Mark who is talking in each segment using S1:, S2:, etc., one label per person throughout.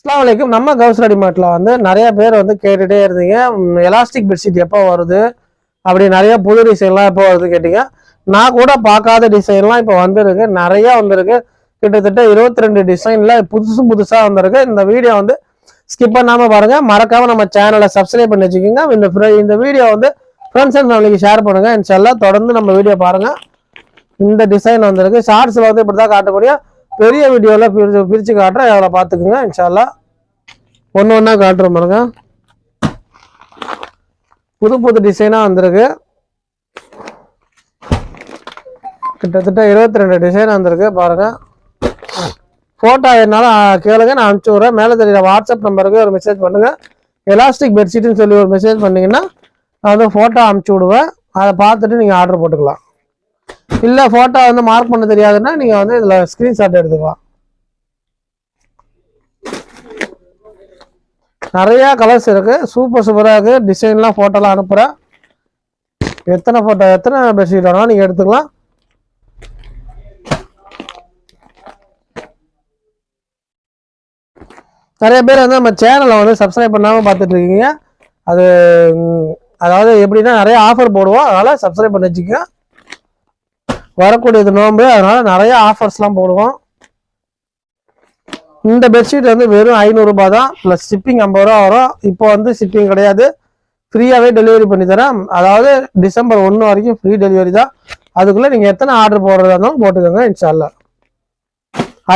S1: அஸ்லாம் வலைக்கும் நம்ம கவுஸ் ரெடிமேட்ல வந்து நிறைய பேர் வந்து கேட்டுட்டே இருந்தீங்க. எலாஸ்டிக் பெட்ஷீட் எப்போ வருது? அப்படி நிறைய புது டிசைன்லாம் எப்போ வருது கேட்டீங்க. நான் கூட பார்க்காத டிசைன்லாம் இப்போ வந்திருக்கு. நிறைய வந்திருக்கு. கிட்டத்தட்ட இருபத்தி ரெண்டு டிசைன்ல புதுசு புதுசா வந்திருக்கு. இந்த வீடியோ வந்து ஸ்கிப் பண்ணாம பாருங்க. மறக்காம நம்ம சேனலை சப்ஸ்கிரைப் பண்ணி வச்சுக்கோங்க. இந்த இந்த வீடியோ வந்து ஃப்ரெண்ட்ஸ் அண்ட் ஃபேமிலிக்கு ஷேர் பண்ணுங்க. இன்ஷால்லா தொடர்ந்து நம்ம வீடியோ பாருங்க. இந்த டிசைன் வந்திருக்கு. ஷார்ட்ஸ்ல வந்து இப்படி தான் காட்டக்கூடிய பெரிய வீடியோவில் பிரித்து பிரித்து காட்டுறேன். அதில் பார்த்துக்குங்க இன்ஷால்லா ஒன்று ஒன்றா காட்டுறோம் பாருங்க. புது புது டிசைனாக வந்திருக்கு. கிட்டத்தட்ட இருபத்தி ரெண்டு டிசைன் வந்திருக்கு பாருங்கள் ஃபோட்டோ என்னாலும் கேளுங்க நான் அனுப்பிச்சி விட்றேன். மேலே தெரியுற வாட்ஸ்அப் நம்பருக்கு ஒரு மெசேஜ் பண்ணுங்கள் எலாஸ்டிக் பெட்ஷீட்னு சொல்லி ஒரு மெசேஜ் பண்ணீங்கன்னா நான் வந்து ஃபோட்டோ அனுப்பிச்சி விடுவேன். அதை பார்த்துட்டு நீங்கள் ஆர்டர் போட்டுக்கலாம். இல்லை ஃபோட்டோ வந்து மார்க் பண்ண தெரியாதுன்னா நீங்கள் வந்து இதில் ஸ்க்ரீன்ஷாட் எடுத்துக்கலாம். நிறையா கலர்ஸ் இருக்குது சூப்பர் சூப்பராக இருக்குது டிசைன்லாம் ஃபோட்டோலாம் அனுப்புகிறேன் எத்தனை ஃபோட்டோ எத்தனை பெட்ஷீட் வேணாலும் நீங்கள் எடுத்துக்கலாம். நிறைய பேர் வந்து நம்ம சேனலை வந்து சப்ஸ்கிரைப் பண்ணாமல் பார்த்துட்ருக்கீங்க அது அதாவது எப்படின்னா நிறைய ஆஃபர் போடுவோம். அதனால் சப்ஸ்கிரைப் பண்ணி வச்சுக்கோங்க. வரக்கூடியது நோம்பு. அதனால நிறைய ஆஃபர்ஸ்லாம் போடுவோம். இந்த பெட்ஷீட் வந்து வெறும் ஐநூறுரூபா தான். ப்ளஸ் ஷிப்பிங் ஐம்பது ரூபா வரும். இப்போ வந்து ஷிப்பிங் கிடையாது. ஃப்ரீயாகவே டெலிவரி பண்ணி தரேன். அதாவது டிசம்பர் ஒன்று வரைக்கும் ஃப்ரீ டெலிவரி தான். அதுக்குள்ளே நீங்கள் எத்தனை ஆர்டர் போடுறதா இருந்தாலும் போட்டுக்கோங்க இன்ஷால்லா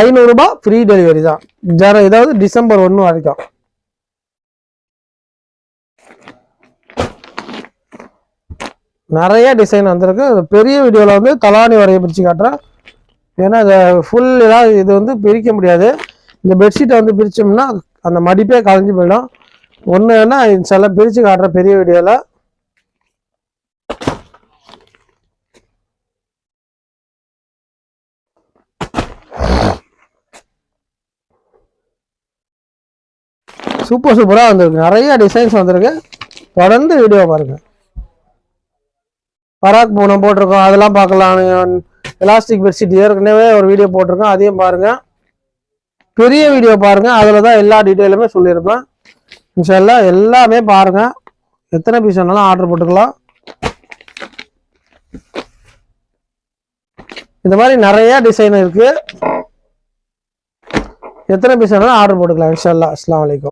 S1: ஐநூறுரூபா ஃப்ரீ டெலிவரி தான். ஜர இதாவது டிசம்பர் ஒன்று வரைக்கும். நிறைய டிசைன் வந்திருக்கு. பெரிய வீடியோவில் வந்து தலானி வரைய பிரித்து காட்டுறேன். ஏன்னா அதை ஃபுல் ஏதாவது இது வந்து பிரிக்க முடியாது. இந்த பெட்ஷீட்டை வந்து பிரித்தோம்னா அந்த மடிப்பே கலைஞ்சு போயிடும். ஒன்றுன்னா சில பிரித்து காட்டுறேன் பெரிய வீடியோவில் சூப்பர் சூப்பராக வந்திருக்கு. நிறைய டிசைன்ஸ் வந்திருக்கு. தொடர்ந்து வீடியோ பாருங்கள் பராக் பூனம் போட்டிருக்கோம். அதெல்லாம் பார்க்கலாம் எலாஸ்டிக் பெட்ஷீட் ஏற்கனவே ஒரு வீடியோ போட்டிருக்கோம். அதையும் பாருங்கள் பெரிய வீடியோ பாருங்கள் அதில் தான் எல்லா டீட்டெயிலுமே சொல்லியிருப்பேன். இன்ஷால்லா எல்லாமே பாருங்கள் எத்தனை பீஸ் வேணாலும் ஆர்டர் போட்டுக்கலாம். இந்த மாதிரி நிறையா டிசைன் இருக்குது எத்தனை பீஸ் வேணாலும் ஆர்டர் போட்டுக்கலாம். இன்ஷால்லா அஸ்லாம் வலைக்கம்